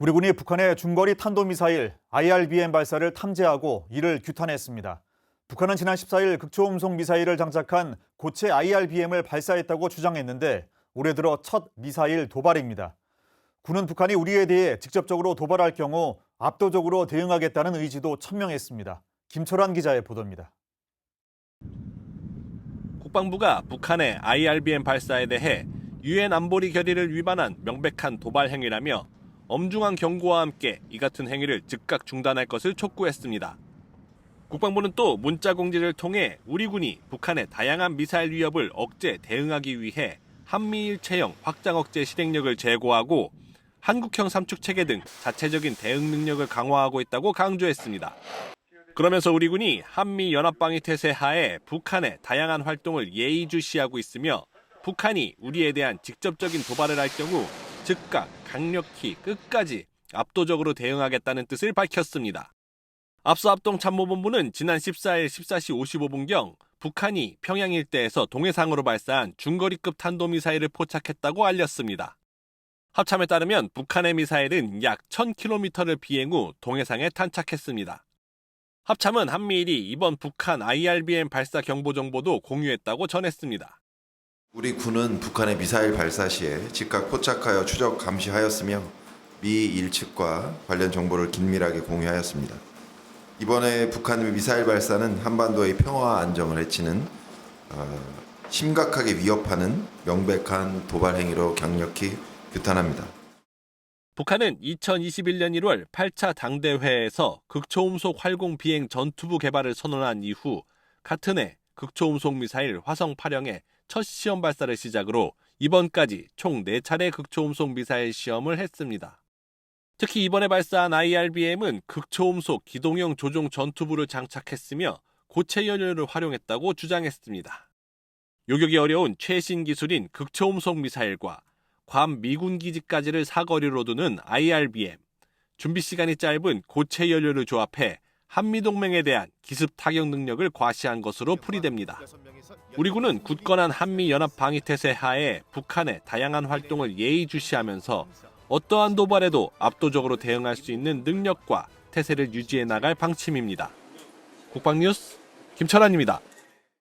우리 군이 북한의 중거리 탄도미사일 IRBM 발사를 탐지하고 이를 규탄했습니다. 북한은 지난 14일 극초음속 미사일을 장착한 고체 IRBM을 발사했다고 주장했는데 올해 들어 첫 미사일 도발입니다. 군은 북한이 우리에 대해 직접적으로 도발할 경우 압도적으로 대응하겠다는 의지도 천명했습니다. 김철환 기자의 보도입니다. 국방부가 북한의 IRBM 발사에 대해 유엔 안보리 결의를 위반한 명백한 도발 행위라며 엄중한 경고와 함께 이 같은 행위를 즉각 중단할 것을 촉구했습니다. 국방부는 또 문자 공지를 통해 우리 군이 북한의 다양한 미사일 위협을 억제 대응하기 위해 한미일 체형 확장 억제 실행력을 제고하고 한국형 삼축 체계 등 자체적인 대응 능력을 강화하고 있다고 강조했습니다. 그러면서 우리 군이 한미 연합방위 태세 하에 북한의 다양한 활동을 예의주시하고 있으며 북한이 우리에 대한 직접적인 도발을 할 경우 즉각 강력히 끝까지 압도적으로 대응하겠다는 뜻을 밝혔습니다. 앞서 합동참모본부는 지난 14일 14시 55분경 북한이 평양 일대에서 동해상으로 발사한 중거리급 탄도미사일을 포착했다고 알렸습니다. 합참에 따르면 북한의 미사일은 약 1000km를 비행 후 동해상에 탄착했습니다. 합참은 한미일이 이번 북한 IRBM 발사 경보 정보도 공유했다고 전했습니다. 우리 군은 북한의 미사일 발사 시에 즉각 포착하여 추적 감시하였으며 미 일 측과 관련 정보를 긴밀하게 공유하였습니다. 이번에 북한의 미사일 발사는 한반도의 평화와 안정을 해치는 어, 심각하게 위협하는 명백한 도발 행위로 강력히 규탄합니다. 북한은 2021년 1월 8차 당대회에서 극초음속 활공 비행 전투부 개발을 선언한 이후 같은 해 극초음속 미사일 화성 8형의 첫 시험 발사를 시작으로 이번까지 총 4차례 극초음속 미사일 시험을 했습니다. 특히 이번에 발사한 IRBM은 극초음속 기동형 조종 전투부를 장착했으며 고체 연료를 활용했다고 주장했습니다. 요격이 어려운 최신 기술인 극초음속 미사일과 괌 미군 기지까지를 사거리로 두는 IRBM, 준비 시간이 짧은 고체 연료를 조합해 한미 동맹에 대한 기습 타격 능력을 과시한 것으로 풀이됩니다. 우리 군은 굳건한 한미 연합 방위 태세 하에 북한의 다양한 활동을 예의주시하면서 어떠한 도발에도 압도적으로 대응할 수 있는 능력과 태세를 유지해 나갈 방침입니다. 국방뉴스 김철환입니다.